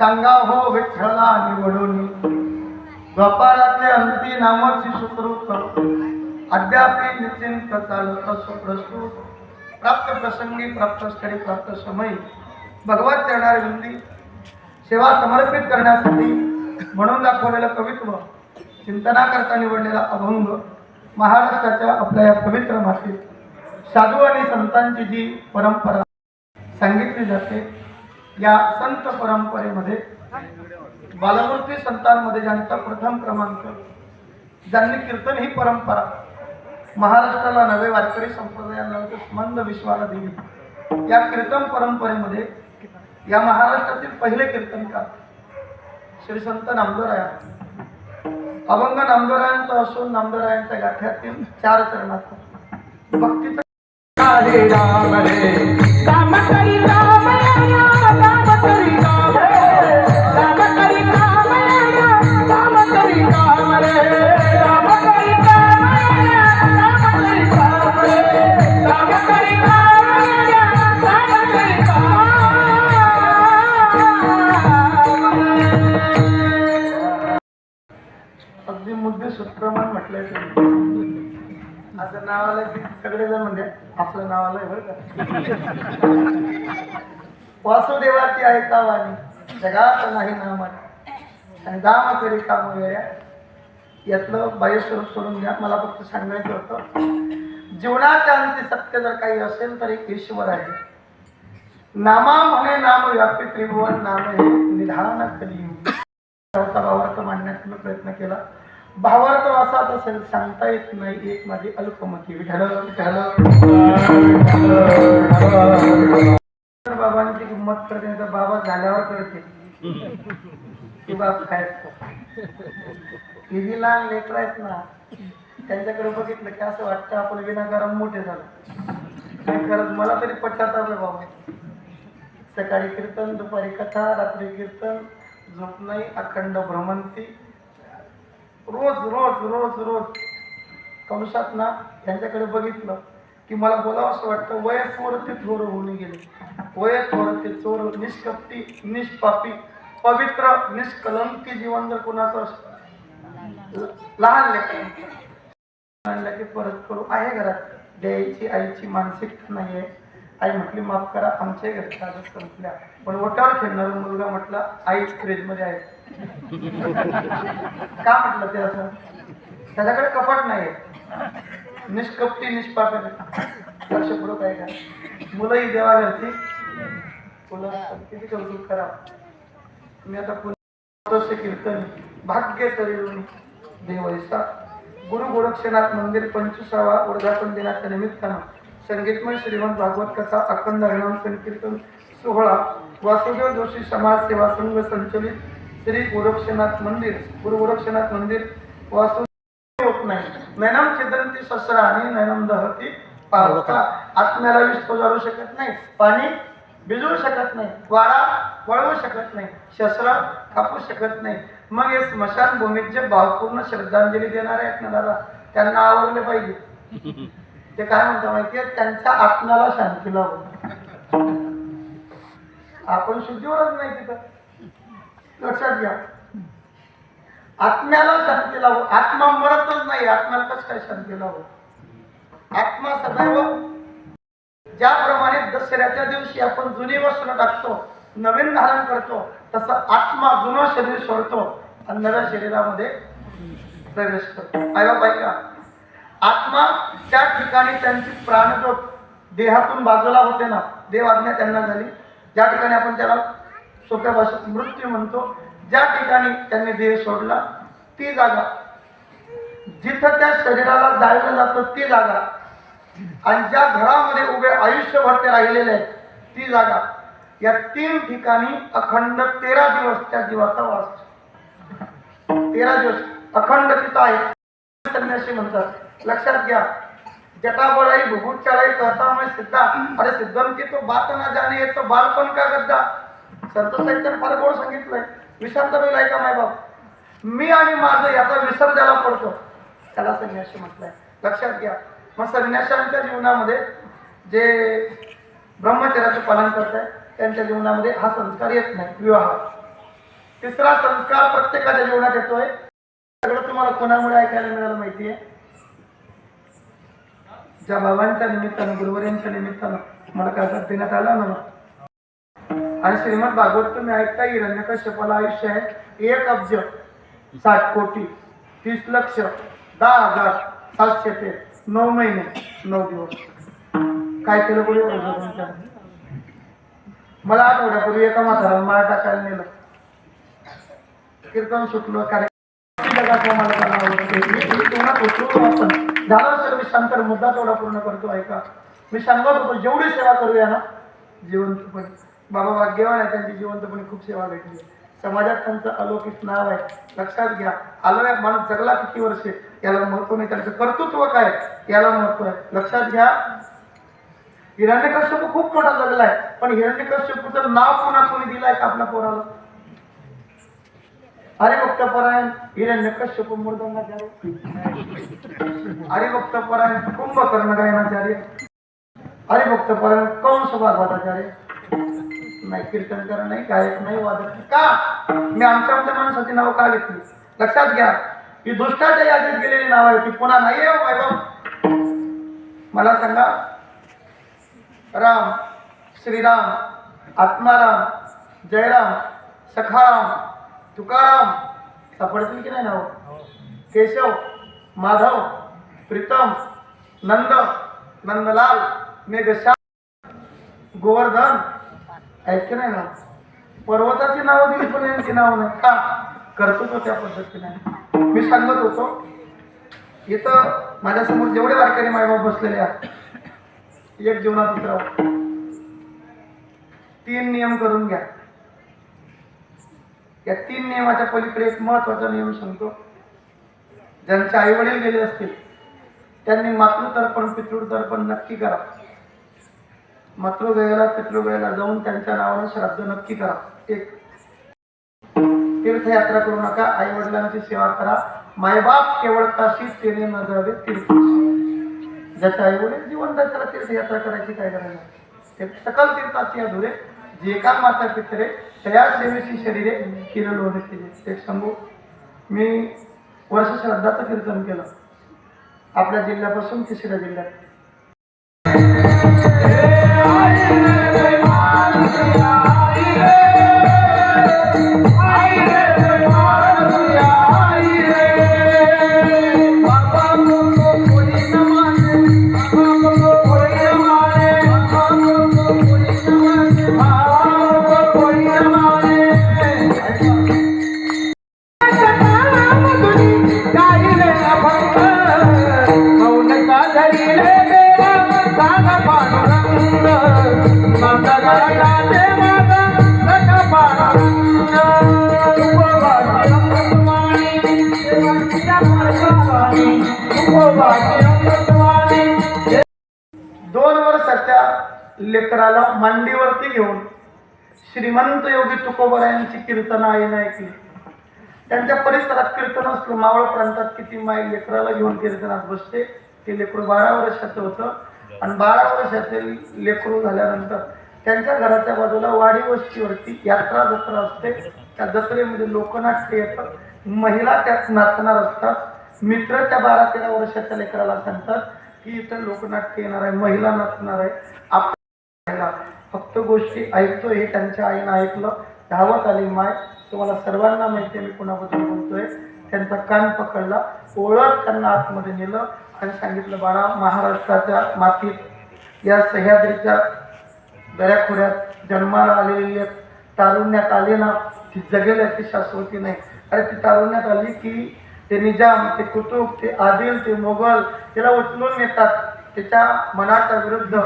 सांगा हो विठ्ठला निवडून. व्यापाराचे अंती नामाची सुकृत. अद्याप निश्चिंत चालत प्रस्तुत प्राप्त प्रसंगी प्राप्त स्थळी प्राप्त समयी. भगवत चरणार विंदी सेवा समर्पित करण्यासाठी म्हणून दाखवलेलं कवित्व चिंतनाकरता निवडलेला अभंग महाराष्ट्राच्या आपल्या या पवित्र मातीत साधू आणि संतांची जी परंपरा सांगितली जाते या संत परंपरेमध्ये बालमूर्ती संतांमध्ये ज्यांचा प्रथम क्रमांक ज्यांनी कीर्तन ही परंपरा महाराष्ट्राला नवे वारकरी संप्रदायांना संबंध विश्वाला दिली. या कीर्तन परंपरेमध्ये या महाराष्ट्रातील पहिले कीर्तनकार. श्री संत नामदोराया अभंग नामदोरायांचा असून नामदोरायांच्या गाठ्यातील चार चरणाचा भक्तीचा वासुदेवाची ऐका वाणी जगात नाही नाम आणि दाम तरी काम वेळ्या यातलं बाह्यस्वरूप सोडून घ्या. मला फक्त सांगायचं होतं जीवनाच्या अंती सत्य जर काही असेल तर एक ईश्वर आहे. नामा म्हणे नाम व्यापी त्रिभुवन नाम हे निधान कलियुग. भावार्थ मांडण्याचा मी प्रयत्न केला. भावार्थ असाच असेल सांगता येत नाही एक माझी अल्पमती. विठ्ठल विठ्ठल बाबांची किंमत करते तर बाबा झाल्यावर कळते की बाप काय असतो लहान लेकर आहेत ना त्यांच्याकडे बघितलं की असं वाटतं आपण विनाकारण मोठे झालो. काय करत मला तरी पश्चाताप आहे बाबा. सकाळी कीर्तन दुपारी कथा रात्री कीर्तन झोप नाही अखंड भ्रमंती. रोज रोज रोज रोज. कंसात ना यांच्याकडे बघितलं की मला बोलावं असं वाटतं वय चोर ते होऊन गेले. वय चोर ते चोर निष्कपटी निष्पापी पवित्र निष्कलंकी जीवन जर कोणाचं असतं लहान लेखन लहान की परत करू. आहे घरात. द्यायची आईची मानसिकता नाही आहे. आई म्हटली माफ करा आमच्या घरच्या आजच संपल्या. पण ओटावर खेळणारा मुलगा म्हटला आई फ्रीजमध्ये आहे. का म्हटलं ते असं? त्याच्याकडे कपट नाही निष्कपटी निष्पाप लक्षपूर्वक आहे का? मुलंही देवा घरची फुलं किती कौतुक करा मी आता पुन्हा कीर्तन. भाग्य तरी देवैसा गुरु गोरक्षनाथ मंदिर पंचवीसावा वर्धापन दिनाच्या निमित्तानं संगीतमय श्रीमंत भागवत कथा अखंड हरिनाम संकीर्तन सोहळा वासुदेव जोशी समाज सेवा संघ संचलित श्री गोरक्षनाथ मंदिर. गुरु गोरक्षनाथ मंदिर वासुदेव होत नाही नैनम छेदंती ससरा आणि नैनम दहती पावका आत्म्याला विष जाळू शकत नाही पाणी भिजवू शकत नाही वारा वळवू शकत नाही शस्त्र कापू शकत नाही. मग हे स्मशानभूमीत जे भावपूर्ण श्रद्धांजली देणारे आहेत ना दादा त्यांना आवडले पाहिजे. ते काय म्हणतात माहितीये? त्यांच्या आत्म्याला शांती लावून आपण शुद्धीवरच नाही तिथं. लक्षात घ्या. आत्म्याला शांती लावू. आत्मा मरतच नाही आत्म्याला कसं काय शांती लावू? आत्मा सदैव ज्याप्रमाणे दसऱ्याच्या दिवशी आपण जुनी वस्त्र टाकतो नवीन धारण करतो तसं आत्मा जुनं शरीर सोडतो आणि नव्या शरीरामध्ये प्रवेश करतो. ऐका. आत्मा त्या ठिकाणी त्यांची प्राणज्योत देहातून बाजूला होते ना देव आज्ञा त्यांना झाली. ज्या ठिकाणी आपण त्याला सोप्या भाषेत मृत्यू म्हणतो. ज्या ठिकाणी त्यांनी देह सोडला ती जागा. जिथं त्या शरीराला जायला जातं ती जागा. आणि ज्या घरामध्ये उभे आयुष्यभर ते राहिलेले आहेत ती जागा. या तीन ठिकाणी अखंड तेरा दिवस त्या जीवाचा वास तेरा दिवस अखंड तिथं आहे. संन्याशी म्हणतात. लक्षात घ्या. जटाबळाई भुगुट चढाई कहता मैं सिद्धा. अरे सिद्धम की तो बात ना जाने तो बालपण का गद्दा? संत साहित्य फार गोड सांगितलंय. विषांत वेळ ऐका माय बाप मी आणि माझं याचा विसर ज्याला पडतो त्याला संन्यासी म्हटलंय. लक्षात घ्या. मग संन्याशांच्या जीवनामध्ये जे ब्रह्मचर्याचं पालन करत आहे त्यांच्या जीवनामध्ये हा संस्कार येत नाही विवाह. तिसरा संस्कार प्रत्येकाच्या जीवनात येतोय. सगळं तुम्हाला कोणामुळे ऐकायला मिळालं माहितीये ज्या बाबांच्या निमित्तानं गुरुवारींच्या निमित्तानं मला काय देण्यात आला ना आणि श्रीमद भागवत तुम्ही ऐकता हिरण्यकश्यपाला आयुष्य आहे. एक अब्ज साठ कोटी तीस लक्ष दहा हजार सातशे ते नऊ महिने नऊ दिवस. काय केलं कोणी? मला आठवड्यापूर्वी एका म्हातारा मला टाकायला नेलं. कीर्तन सुटलं कार्यक्रम मला गाणं आवडतं. झालं सर मी शांतर मुद्दा तेवढा पूर्ण करतो ऐका. मी सांगत होतो जेवढी सेवा करूया ना जिवंतपणे बाबा भाग्यवान आहे त्यांची जिवंतपणे खूप सेवा भेटली. समाजात त्यांचं अलौकिक नाव आहे लक्षात घ्या. आलोय माणूस जगला किती वर्षे? याला महत्त्व नाही त्यांचं कर्तृत्व काय याला महत्त्व आहे. लक्षात घ्या. हिरण्यकश्यप खूप मोठा जगलाय पण हिरण्यकश्यपूचं नाव कोणा कोणी दिलंय का आपल्या पोराला? अरे भक्त परायण हिरण्यकश्यप मृदंगाचार्य अरे भक्त परायण कुंभकर्ण गायनाचार्य अरे भक्त परायण कंस भागवताचार्य. नाही कीर्तन करा नाही गायक नाही वादक का? मी आमच्या आमच्या माणसाची नावं का घेतली? लक्षात घ्या. ही दुष्टाच्या यादीत गेलेली नाव आहे ती पुन्हा नाही आहे हो वैभव. मला सांगा राम श्रीराम आत्माराम जयराम सखाराम तुकाराम सापडतील की नाही नाव? केशव माधव प्रीतम नंद नंदलाल मेघश्याम गोवर्धन ऐकते नाही ना? पर्वताची नावं दिली पण यांची नाव नाही. का करतो तो त्या पद्धतीने. मी सांगत होतो इथं माझ्यासमोर जेवढे वारकरी मायबाप बसलेले आहेत एक जीवनात उतराव. तीन नियम करून घ्या. या तीन नियमाच्या पलीकडे एक महत्त्वाचा नियम सांगतो. ज्यांचे आई वडील गेले असतील त्यांनी मातृतर्पण पितृतर्पण नक्की करा. मातृगयाला पितृगयाला जाऊन त्यांच्या नावाने श्राद्ध नक्की करा. एक तीर्थयात्रा करू नका. आई वडिलांची सेवा करा. मायबाप केवळ काशी तेने न जावे तीर्थ ज्याच्या आई वडील जिवंत त्याला तीर्थयात्रा करायची काय गरज नाही. सकल तीर्थाची अधुरे. जे का माता पितरे तया सेवेची शरीरे किरण होणे केले. एक सांगू? मी वर्ष श्रद्धाचं कीर्तन केलं. आपल्या जिल्ह्यापासून तिसऱ्या जिल्ह्यात. श्रीमंत योगी तुकोबरायांची कीर्तन आहे ऐकली. त्यांच्या परिसरात कीर्तन असलं मावळ प्रांतात किती माई लेकराला घेऊन कीर्तनात बसते ते लेकरू बारा वर्षाचं होतं. आणि बारा वर्षाचे लेकरू झाल्यानंतर त्यांच्या घराच्या बाजूला वाडी वस्तीवरती यात्रा जत्रा असते. त्या जत्रेमध्ये लोकनाट्य येतं. महिला त्यात नाचणार असतात. मित्र त्या बारा तेरा वर्षाच्या लेकराला सांगतात की इथं लोकनाट्य येणार आहे महिला नाचणार आहे. आपण फक्त गोष्टी ऐकतोय हे त्यांच्या आईनं ऐकलं धावत आली माय. तुम्हाला सर्वांना माहिती आहे मी कुणाबद्दल बोलतोय. त्यांचा कान पकडला ओळख त्यांना आतमध्ये नेलं आणि सांगितलं बाळा महाराष्ट्राच्या मातीत या सह्याद्रीच्या दऱ्याखोऱ्यात जन्माला आलेली एक तारुण्यात आले ना ती जगेल याची शाश्वती नाही. अरे ती तारुण्यात आली की ते निजाम ते कुतुब ते आदिल ते मोगल तिला उचलून नेतात. त्याच्या मनाच्या विरुद्ध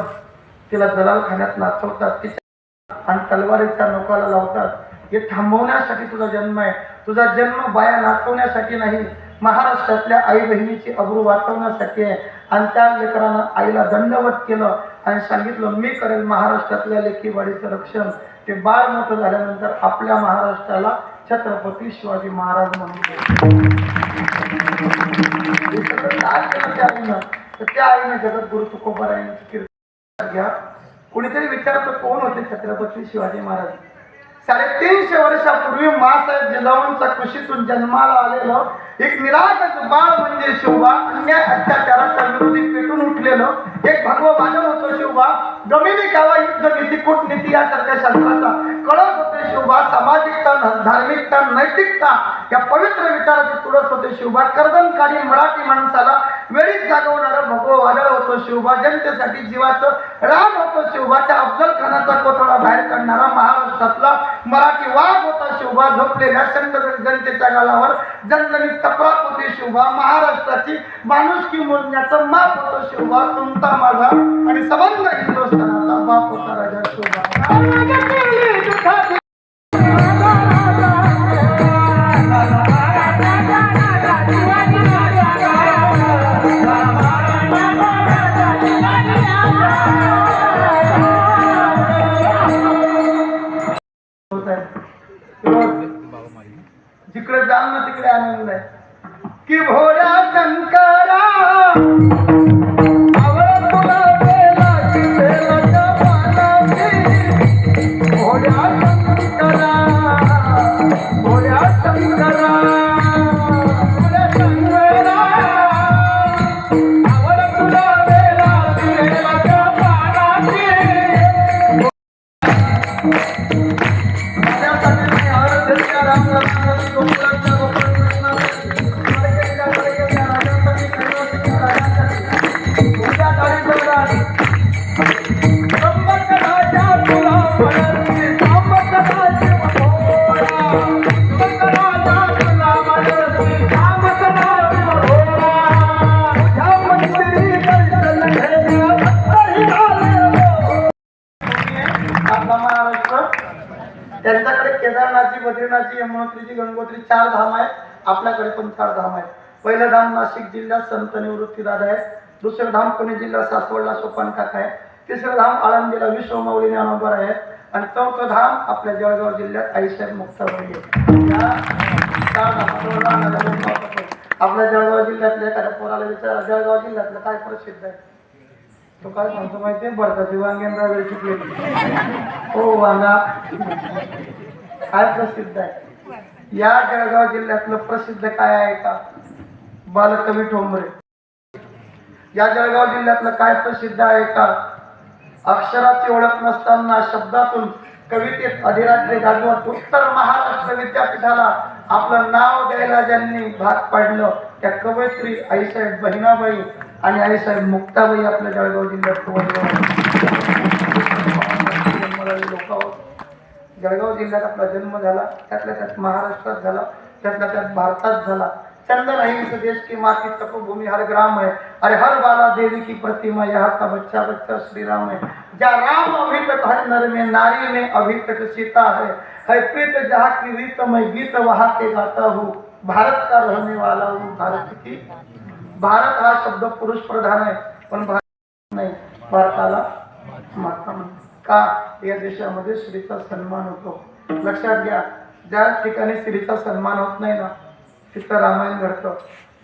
तिला दलाल खाण्यात नाचवतात तिच्या आणि तलवारीच्या नोकाला लावतात. हे थांबवण्यासाठी तुझा जन्म आहे. तुझा जन्म बाया नाचवण्यासाठी नाही महाराष्ट्रातल्या आई बहिणीची अब्रू वाचवण्यासाठी आहे. आणि त्या लेकरानं आईला दंडवत केलं आणि सांगितलं मी करेल महाराष्ट्रातल्या लेखीवाडीचं रक्षण. ते बाळ मोठं झाल्यानंतर आपल्या महाराष्ट्राला छत्रपती शिवाजी महाराज म्हणून त्या आईनं तर त्या आईने जगद्गुरु तुकोबारायांची कीर्तन घ्या. कुणीतरी विचारतो कोण होते छत्रपती शिवाजी महाराज? साडेतीनशे वर्षापूर्वी मासाहेब जिजाऊंचा कृषीतून जन्माला आलेलं एक निरागस बाळ म्हणजे शिवबा अन्याय अत्याचाराच्या विरोधी पेटून उठलेलं एक भगव बाजव होतो शिवबा. जमिनी कावा युद्ध नीती कूटनीती यासारख्या शास्त्राचा कळस होते शिवबा. सामाजिकता धार्मिकता नैतिकता या पवित्र विचाराचे तुळस होते शिवबा. कर्दनकारी मराठी माणसाला वेळीच जागवणारं भगव वादळ होतं शिवबा जनतेसाठी जीवाचं राम होतं शिवबाच्या अफजल खानाचा कोथळा बाहेर काढणारा महाराष्ट्रातला मराठी वाघ होता शिवबा झोपलेल्या संत जनतेच्या गालावर जनजनित तक्रार होती शिवबा महाराष्ट्राची माणुसकी मोजण्याचं माप होतं शिवबा तुमचा माझा आणि संबंध हिंदुस्थानाचा बाप होता राजा शिवबा. चार धाम आहेत. आपल्याकडे पण चार धाम आहेत. पहिलं धाम नाशिक जिल्ह्यात संत निवृत्ती दादा आहे दुसरं धाम पुणे जिल्ह्यात सासवडला सोपान काका आहे तिसरं धाम आळंदीला विश्वमाऊली ज्ञानोबर आहे आणि चौथं धाम आपल्या जळगाव जिल्ह्यात आईसाहेब मुक्ताबाई आहे चार आपल्या जळगाव जिल्ह्यातल्या एखाद्या पोराला विचारा जळगाव जिल्ह्यातलं काय प्रसिद्ध आहे? तो काय म्हणतो माहितीये? भरता वांग्यांना वेळ शिकले हो वांगा. काय प्रसिद्ध आहे? या जळगाव जिल्ह्यातलं प्रसिद्ध काय आहे का? बालकवी ठोंबरे. या जळगाव जिल्ह्यातलं काय प्रसिद्ध आहे का? अक्षराची ओळख नसताना शब्दातून कवितेत अधिराज्य गाजवत उत्तर महाराष्ट्र विद्यापीठाला आपलं नाव द्यायला ज्यांनी भाग पाडलं त्या कवयित्री आईसाहेब बहिणाबाई आणि आईसाहेब मुक्ताबाई आपल्या जळगाव जिल्ह्यात लोक जळगाव जिल्ह्यात आपला जन्म झाला, त्यातल्या त्यात महाराष्ट्रात झाला, त्यातल्या त्यात भारतात झाला. चंदन अहिंस देश की माती तपोभूमि, हर ग्राम है अरे हर बाला देवी की प्रतिमा यहाँ का बच्चा बच्चा श्री राम है जा राम अभी तक हर नर में नारी में अभी तक सीता है. है प्रीत जहाँ की रीत, मैं गीत वहाँ के गाता हूँ. भारत का रहने वाला हूँ, भारत की। भारत हा शब्द पुरुष प्रधान है पण भारत नाही. भारताला माता. का या देशामध्ये स्त्रीचा सन्मान होतो? लक्षात घ्या ज्या ठिकाणी स्त्रीचा सन्मान होत नाही ना तिथं रामायण घडतं.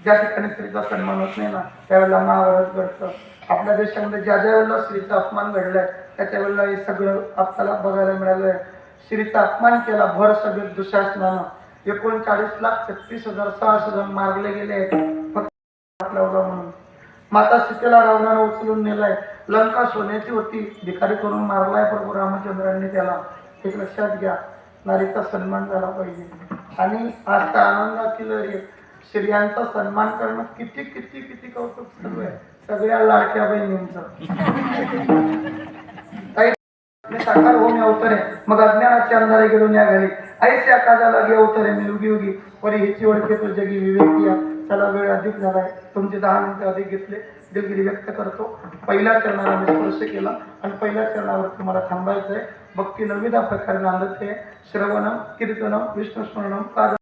ज्या ठिकाणी स्त्रीचा सन्मान होत नाही ना त्यावेळेला महाभारत घडतं. आपल्या देशामध्ये ज्या ज्या वेळेला स्त्रीचा अपमान घडलाय त्या वेळेला हे सगळं आपल्याला बघायला मिळालंय. स्त्रीचा अपमान केला भर सगळे दुशासनानं. एकोणचाळीस लाख छत्तीस हजार सहाशे जण मारले गेले आहेत. फक्त आपल्या म्हणून माता सीतेला रावणानं उचलून नेलाय. लंका सोन्याची होती. भिकारी करून मारलाय प्रभू रामचंद्रांनी त्याला. हे लक्षात घ्या. नारीचा सन्मान झाला पाहिजे. आणि आज त्या आनंदातील स्त्रियांचा सन्मान करणं किती किती किती कौतुक चालू आहे. सगळ्या लाडक्या बहिणींचं. ताई, साकार होऊन अवतरे मग अज्ञानाचे अंधारे गेलो या घरी. ऐसे आकाशाला घे अवतरे मी उगी उगी. परी हिची ओळखे तो जगी विवेकिया त्याला वेळ अधिक झाला आहे तुमचे दहा मिनिटं अधिक घेतले. दिलगिरी व्यक्त करतो. पहिल्या चरणाला मी स्पर्श केला. आणि पहिल्या चरणावर तुम्हाला थांबायचं आहे भक्ती नविदा प्रकारे नांदते. श्रवणम कीर्तनम विष्णुस्मरणम